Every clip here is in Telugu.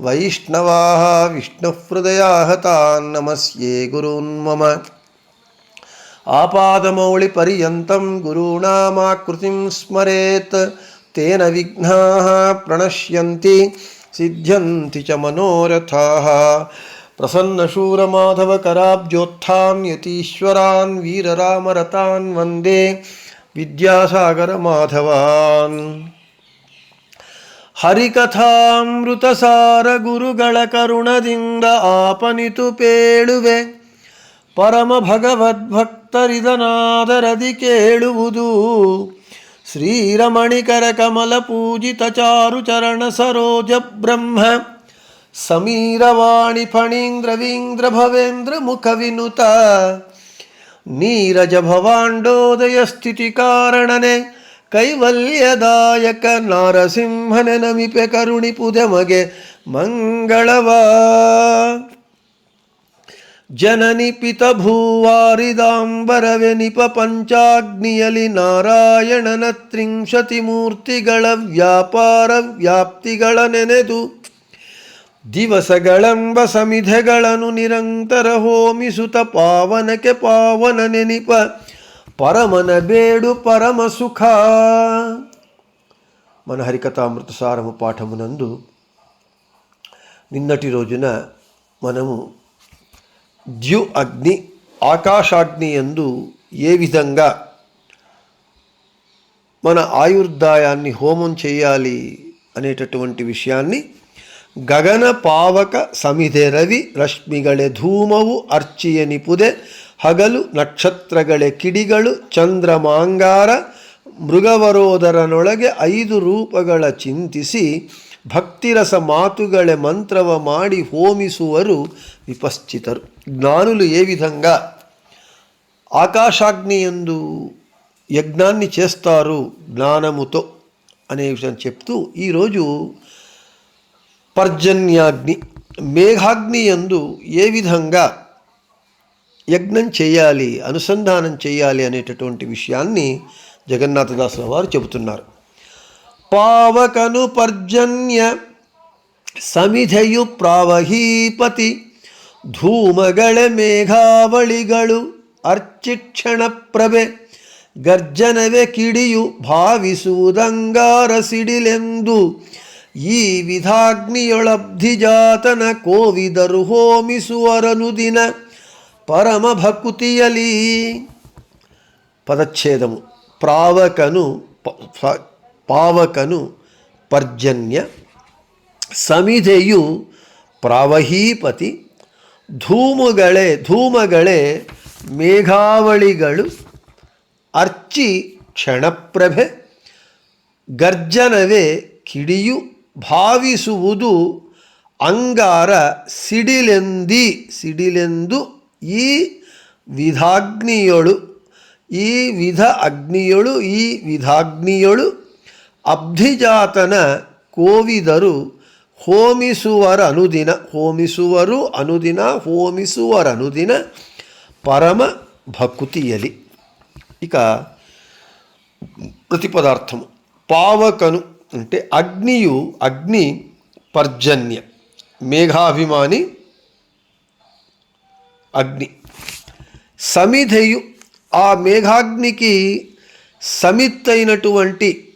वैष्णवाः विष्णुहृदयाः तान् नमस्ये गुरून्मम आपादमौलिपर्यन्तं गुरूणामाकृतिं स्मरेत्। तेन विघ्नाः प्रणश्यन्ति, सिद्ध्यन्ति च मनोरथाः। प्रसन्नशूरमाधवकराब्जोत्थान्, यतीश्वरान्, वीररामरतान् वंदे। विद्यासागरमाधवान्। ಹರಿಕಥಾಮೃತಸಾರ ಗುರುಗಳ ಕರುಣದಿಂದ ಆಪನಿತು ಪೇಳುವೆ. ಪರಮ ಭಗವದ್ಭಕ್ತರಿದನಾದರದಿ ಕೇಳುವುದು. ಶ್ರೀರಮಣಿಕರ ಕಮಲ ಪೂಜಿತ ಚಾರು ಚರಣ ಸರೋಜ ಬ್ರಹ್ಮ. ಸಮೀರವಾಣಿ ಫಣೀಂದ್ರ ವೀಂದ್ರ ಭವೇಂದ್ರ ಮುಖ ವಿನುತ. ನೀರಜ ಭವಾಂಡೋದಯ ಸ್ಥಿತಿ ಕಾರಣನೆ. ಕೈವಲ್ಯದಾಯಕ ನಾರಸಿಂಹನೆ ನಮಿಪೆ ಕರುಣಿಪುದೆ ಮಗೆ ಮಂಗಳವ. ಜನನಿ ಪಿತ ಭೂವಾರಿದಾಂಬರವೆ ನಿಪ ಪಂಚಾಗ್ನಿಯಲಿ ನಾರಾಯಣನ ತ್ರಿಂಶತಿ ಮೂರ್ತಿಗಳ ವ್ಯಾಪಾರ ವ್ಯಾಪ್ತಿಗಳ ನೆನೆದು ದಿವಸಗಳೆಂಬ ಸಮಿಧೆಗಳನ್ನು ನಿರಂತರ ಹೋಮಿಸುತ್ತ ಪಾವನಕ್ಕೆ ಪಾವನ ನೆನಿಪ పరమన బేడు పరమ సుఖ మన హరికథామృత సారము పాఠమునందు నిన్నటి రోజున మనము ద్యు అగ్ని ఆకాశాగ్ని ఎందు ఏ విధంగా మన ఆయుర్దాయాన్ని హోమం చేయాలి అనేటటువంటి విషయాన్ని ಗಗನ ಪಾವಕ ಸಮಿಧೆ ರವಿ ರಶ್ಮಿಗಳೆ ಧೂಮವು ಅರ್ಚಿಯ ನಿಪುದೆ ಹಗಲು ನಕ್ಷತ್ರಗಳೆ ಕಿಡಿಗಳು ಚಂದ್ರಮಾಂಗಾರ ಮೃಗವರೋದರನೊಳಗೆ ಐದು ರೂಪಗಳ ಚಿಂತಿಸಿ ಭಕ್ತಿರಸ ಮಾತುಗಳೆ ಮಂತ್ರವ ಮಾಡಿ ಹೋಮಿಸುವರು ವಿಪಶ್ಚಿತರು జ్ఞానులు ఏ విధంగా ఆకాశాగ్ని ఎందు యజ్ఞాన్ని చేస్తారు జ్ఞానముతో అనే విషయం చెప్తూ ఈరోజు పర్జన్యాగ్ని మేఘాగ్ని ఎందు ఏ విధంగా యజ్ఞం చేయాలి అనుసంధానం చేయాలి అనేటటువంటి విషయాన్ని జగన్నాథదాసుల వారు చెబుతున్నారు పావకను పర్జన్య ಸಮಿಧೆಯು ಪ್ರಾವಹೀಪತಿ ಧೂಮಗಳ ಮೇಘಾವಳಿಗಳು ಅರ್ಚಿಕ್ಷಣ ಪ್ರಭೆ ಗರ್ಜನವೇ ಕಿಡಿಯು ಭಾವಿಸುವುದಂಗಾರ ಸಿಡಿಲೆಂದು ಈ ವಿಧಾಗ್ನಿಯೊಳಬ್ಧಿಜಾತನ ಕೋವಿದರು ಹೋಮಿಸುವರನು ದಿನ పరమ భకుతియలి పదచ్ఛేదము ప్రావకను పావకను పర్జన్య ಸಮಿಧೆಯು ಪ್ರವಹೀಪತಿ ಧೂಮುಗಳೇ ಧೂಮಗಳೇ ಮೇಘಾವಳಿಗಳು ಅರ್ಚಿ ಕ್ಷಣಪ್ರಭೆ ಗರ್ಜನವೇ ಕಿಡಿಯು ಭಾವಿಸುವುದು ಅಂಗಾರ ಸಿಡಿಲೆಂದಿ ಸಿಡಿಲೆಂದು ಈ ವಿಧಾಗ್ನಿಯೊಳು ಈ ವಿಧ ಅಗ್ನಿಯೊಳು ಈ ವಿಧಾಗ್ನಿಯೊಳು ಅಬ್ಧಿಜಾತನ ಕೋವಿದರು ಹೋಮಿಸುವರ ಅನುದಿನ ಹೋಮಿಸುವರು ಅನುದಿನ ಹೋಮಿಸುವರ ಅನುದಿನ పరమ భకుతియలి ఇక ప్రతిపదార్థము పావకను అంటే అగ్నియు అగ్ని పర్జన్య మేఘాభిమాని అగ్ని. సమిధయు ఆ మేఘాగ్నికి సమిత్తైనటువంటి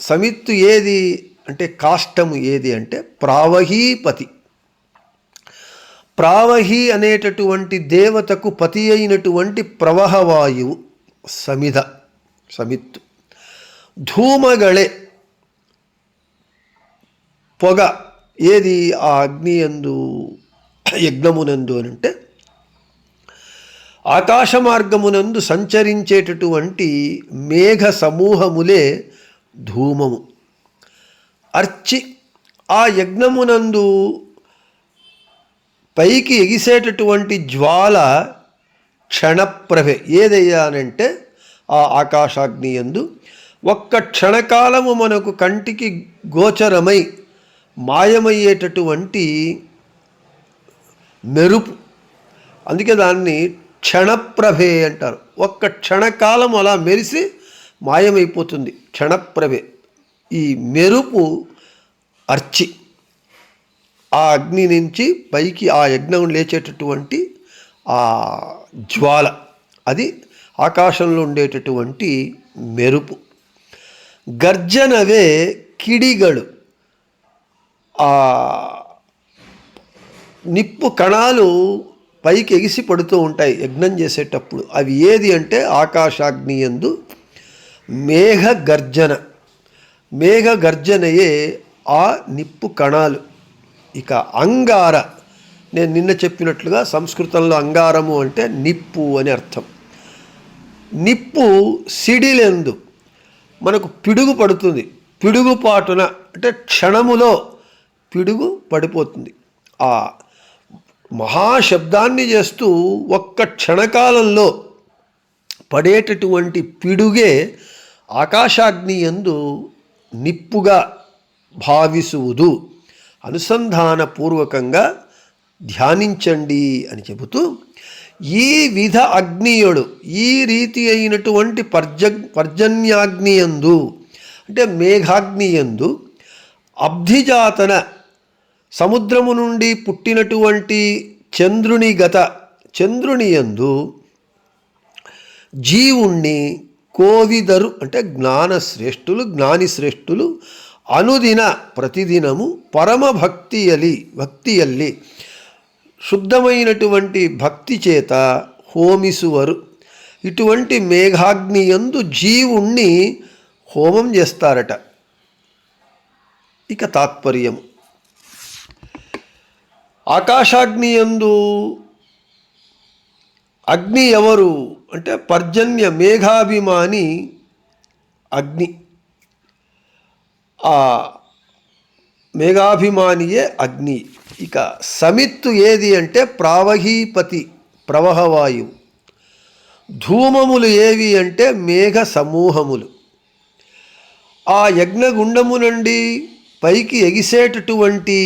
సమిత్తు ఏది అంటే కాష్టము ఏది అంటే ప్రావహీపతి. ప్రావహి అనేటటువంటి దేవతకు పతి అయినటువంటి ప్రవహవాయువు సమిధ సమిత్తు. ధూమగళే పొగ ఏది ఆ అగ్ని ఎందు యజ్ఞమునందు అని అంటే ఆకాశ మార్గమునందు సంచరించేటటువంటి మేఘ సమూహములే ధూమము. అర్చి ఆ యజ్ఞమునందు పైకి ఎగిసేటటువంటి జ్వాల క్షణప్రభే. ఏదయ్యానంటే ఆ ఆకాశాగ్ని యందు ఒక్క క్షణకాలము మనకు కంటికి గోచరమై మాయమయ్యేటటువంటి మెరుపు. అందుకే దాన్ని క్షణప్రభే అంటారు. ఒక్క క్షణకాలం అలా మెరిసి మాయమైపోతుంది. క్షణప్రభే. ఈ మెరుపు అర్చి ఆ అగ్ని నుంచి పైకి ఆ యజ్ఞం లేచేటటువంటి ఆ జ్వాల అది ఆకాశంలో ఉండేటటువంటి మెరుపు. గర్జనవే కిడిగడు ఆ నిప్పు కణాలు పైకి ఎగిసి పడుతూ ఉంటాయి యజ్ఞం చేసేటప్పుడు. అవి ఏది అంటే ఆకాశాగ్ని యందు మేఘ గర్జన మేఘ గర్జనయే ఆ నిప్పు కణాలు. ఇక అంగార. నేను నిన్న చెప్పినట్లుగా సంస్కృతంలో అంగారము అంటే నిప్పు అని అర్థం. నిప్పు సిడిలెందు. మనకు పిడుగు పడుతుంది. పిడుగుపాటున అంటే క్షణములో పిడుగు పడిపోతుంది. ఆ మహాశబ్దాన్ని చేస్తూ ఒక్క క్షణకాలంలో పడేటటువంటి పిడుగే ఆకాశాగ్ని యందు నిప్పుగా భావిసువుదు. అనుసంధానపూర్వకంగా ధ్యానించండి అని చెబుతూ ఈ విధ అగ్నియుడు ఈ రీతి అయినటువంటి పర్జ పర్జన్యాగ్నియందు అంటే మేఘాగ్నియందు అబ్ధిజాతన సముద్రము నుండి పుట్టినటువంటి చంద్రుని గత చంద్రుని యందు జీవుణ్ణి కోవిదరు అంటే జ్ఞానశ్రేష్ఠులు జ్ఞానిశ్రేష్ఠులు అనుదిన ప్రతిదినము పరమ భక్తియలి భక్తియల్లి శుద్ధమైనటువంటి భక్తి చేత హోమిసువరు. ఇటువంటి మేఘాగ్నియందు జీవుణ్ణి హోమం చేస్తారట. ఇక తాత్పర్యము. ఆకాశాగ్నియందు అగ్ని ఎవరు? అంటే పర్జన్య మేఘాభిమాని అగ్ని. ఆ మేఘాభిమానియే అగ్ని. ఇక సమిత్తు ఏది అంటే ప్రావహీపతి ప్రవహవాయువు ధూమములు ఏవి అంటే మేఘ సమూహములు ఆ యజ్ఞగుండము నుండి పైకి ఎగిసేటటువంటి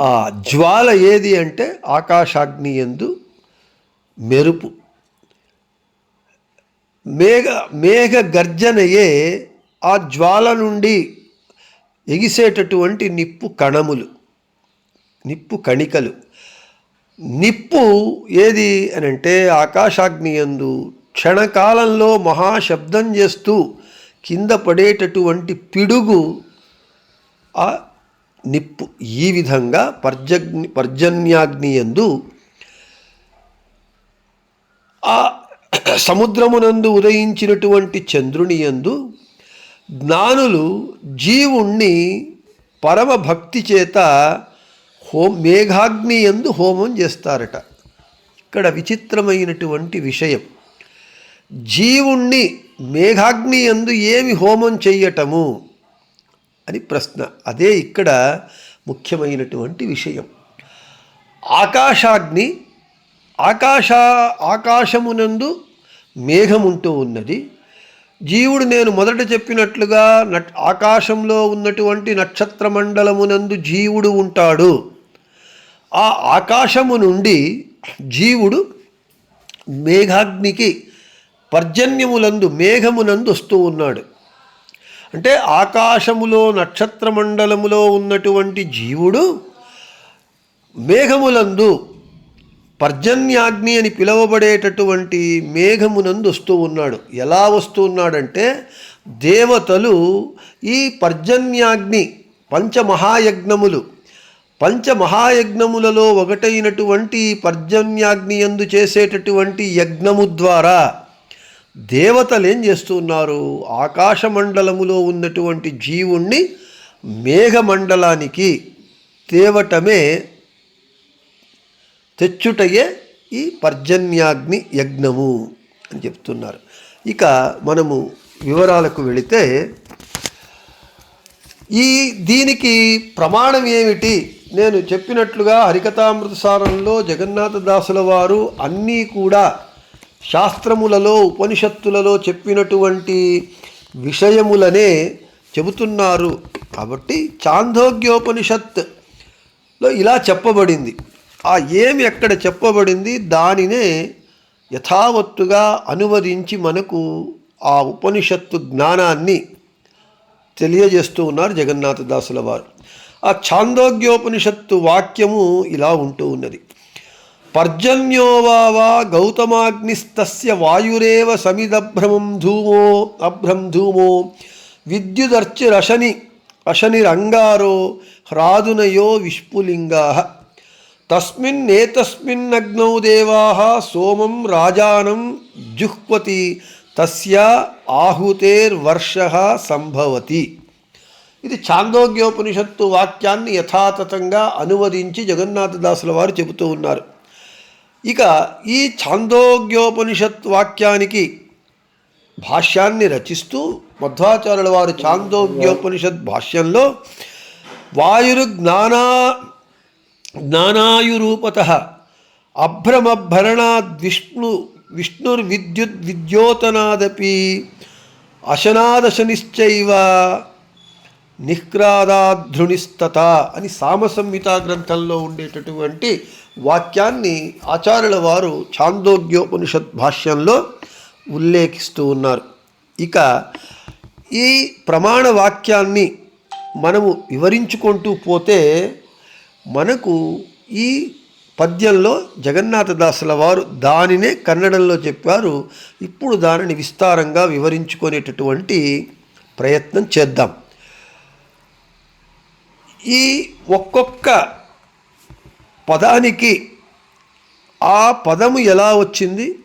ఆ జ్వాల ఏది అంటే ఆకాశాగ్ని ఎందు మెరుపు. మేఘ మేఘ గర్జనయే ఆ జ్వాల నుండి ఎగిసేటటువంటి నిప్పు కణములు నిప్పు కణికలు. నిప్పు ఏది అని అంటే ఆకాశాగ్ని యందు క్షణకాలంలో మహాశబ్దం చేస్తూ కింద పడేటటువంటి పిడుగు ఆ నిప్పు ఈ విధంగా పర్జగ్ని పర్జన్యాగ్ని యందు ఆ సముద్రమునందు ఉదయించినటువంటి చంద్రుని యందు జ్ఞానులు జీవుణ్ణి పరమభక్తి చేత హోం మేఘాగ్ని యందు హోమం చేస్తారట. ఇక్కడ విచిత్రమైనటువంటి విషయం. జీవుణ్ణి మేఘాగ్ని యందు ఏమి హోమం చెయ్యటము? అని ప్రశ్న. అదే ఇక్కడ ముఖ్యమైనటువంటి విషయం. ఆకాశాగ్ని ఆకాశ ఆకాశమునందు మేఘముంటూ ఉన్నది. జీవుడు నేను మొదట చెప్పినట్లుగా నట్ ఆకాశంలో ఉన్నటువంటి నక్షత్ర మండలమునందు జీవుడు ఉంటాడు. ఆ ఆకాశము నుండి జీవుడు మేఘాగ్నికి పర్జన్యములందు మేఘమునందు వస్తూ ఉన్నాడు. అంటే ఆకాశములో నక్షత్ర మండలములో ఉన్నటువంటి జీవుడు మేఘములందు పర్జన్యాగ్ని అని పిలువబడేటటువంటి మేఘమునందు వస్తూ ఉన్నాడు. ఎలా వస్తూ ఉన్నాడంటే దేవతలు ఈ పర్జన్యాగ్ని పంచమహాయజ్ఞములు పంచమహాయజ్ఞములలో ఒకటైనటువంటి పర్జన్యాగ్ని యందు చేసేటటువంటి యజ్ఞము ద్వారా దేవతలు ఏం చేస్తున్నారు ఆకాశమండలములో ఉన్నటువంటి జీవుణ్ణి మేఘమండలానికి తేవటమే తెచ్చుటయే ఈ పర్జన్యాగ్ని యజ్ఞము అని చెప్తున్నారు. ఇక మనము వివరాలకు వెళితే ఈ దీనికి ప్రమాణం ఏమిటి? నేను చెప్పినట్లుగా హరికథామృత సారంలో జగన్నాథ దాసుల వారు అన్నీ కూడా శాస్త్రములలో ఉపనిషత్తులలో చెప్పినటువంటి విషయములనే చెబుతున్నారు. కాబట్టి చాందోగ్యోపనిషత్లో ఇలా చెప్పబడింది. ఆ ఏమి ఎక్కడ చెప్పబడింది? దానినే యథావత్తుగా అనువదించి మనకు ఆ ఉపనిషత్తు జ్ఞానాన్ని తెలియజేస్తూ ఉన్నారు జగన్నాథదాసుల వారు. ఆ ఛాందోగ్యోపనిషత్తు వాక్యము ఇలా ఉంటూ ఉన్నది. పర్జన్యోవావా గౌతమాగ్నిస్తస్య వాయురేవ సమిదభ్రమం ధూమో అభ్రం ధూమో విద్యుదర్చిరశని అశనిరంగారో హ్రాదునయో విష్పులింగా. తస్మిన్నేతస్మిన్నగ్నౌ దేవా సోమం రాజానం జుహ్వతి తస్య ఆహుతేర్వర్ష సంభవతి. ఇది చాందోగ్యోపనిషత్తు వాక్యాన్ని యథాతథంగా అనువదించి జగన్నాథదాసుల వారు చెబుతూ ఉన్నారు. ఇక ఈ ఛాందోగ్యోపనిషత్ వాక్యానికి భాష్యాన్ని రచిస్తూ మధ్వాచార్యుల వారు ఛాందోగ్యోపనిషత్ భాష్యంలో వాయురు జ్ఞానా జ్ఞానాయురూపత అభ్రమభరణాద్విష్ణు విష్ణుర్విద్యుత్ విద్యోతనాదపి అశనాదశనిశ్చైవ నిహ్రాదాధృణిస్తత అని సామసంహిత గ్రంథంలో ఉండేటటువంటి వాక్యాన్ని ఆచార్యుల వారు ఛాందోగ్యోపనిషత్ భాష్యంలో ఉల్లేఖిస్తూ ఉన్నారు. ఇక ఈ ప్రమాణ వాక్యాన్ని మనము వివరించుకుంటూ పోతే మనకు ఈ పద్యంలో జగన్నాథదాసుల వారు దానినే కన్నడంలో చెప్పారు. ఇప్పుడు దానిని విస్తారంగా వివరించుకునేటటువంటి ప్రయత్నం చేద్దాం. ఈ ఒక్కొక్క పదానికి ఆ పదము ఎలా వచ్చింది?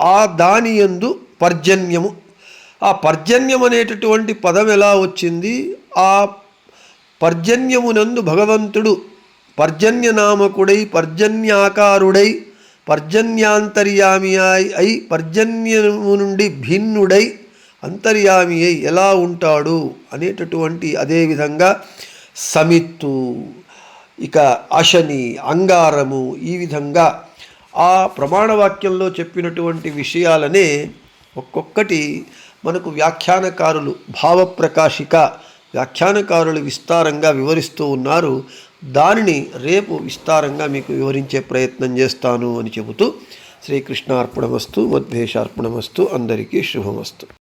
ఆ దాని యందు పర్జన్యము. ఆ పర్జన్యం అనేటటువంటి పదం ఎలా వచ్చింది? ఆ పర్జన్యమునందు భగవంతుడు పర్జన్యనామకుడై పర్జన్యాకారుడై పర్జన్యాంతర్యామి అయి పర్జన్యము నుండి భిన్నుడై అంతర్యామి అయి ఎలా ఉంటాడు అనేటటువంటి అదేవిధంగా సమిత్తు. ఇక అశని అంగారము ఈ విధంగా ఆ ప్రమాణవాక్యంలో చెప్పినటువంటి విషయాలనే ఒక్కొక్కటి మనకు వ్యాఖ్యానకారులు భావప్రకాశిక వ్యాఖ్యానకారులు విస్తారంగా వివరిస్తూ ఉన్నారు. దానిని రేపు విస్తారంగా మీకు వివరించే ప్రయత్నం చేస్తాను అని చెబుతూ శ్రీకృష్ణార్పణమస్తు మద్భేషార్పణమస్తు అందరికీ శుభమస్తు.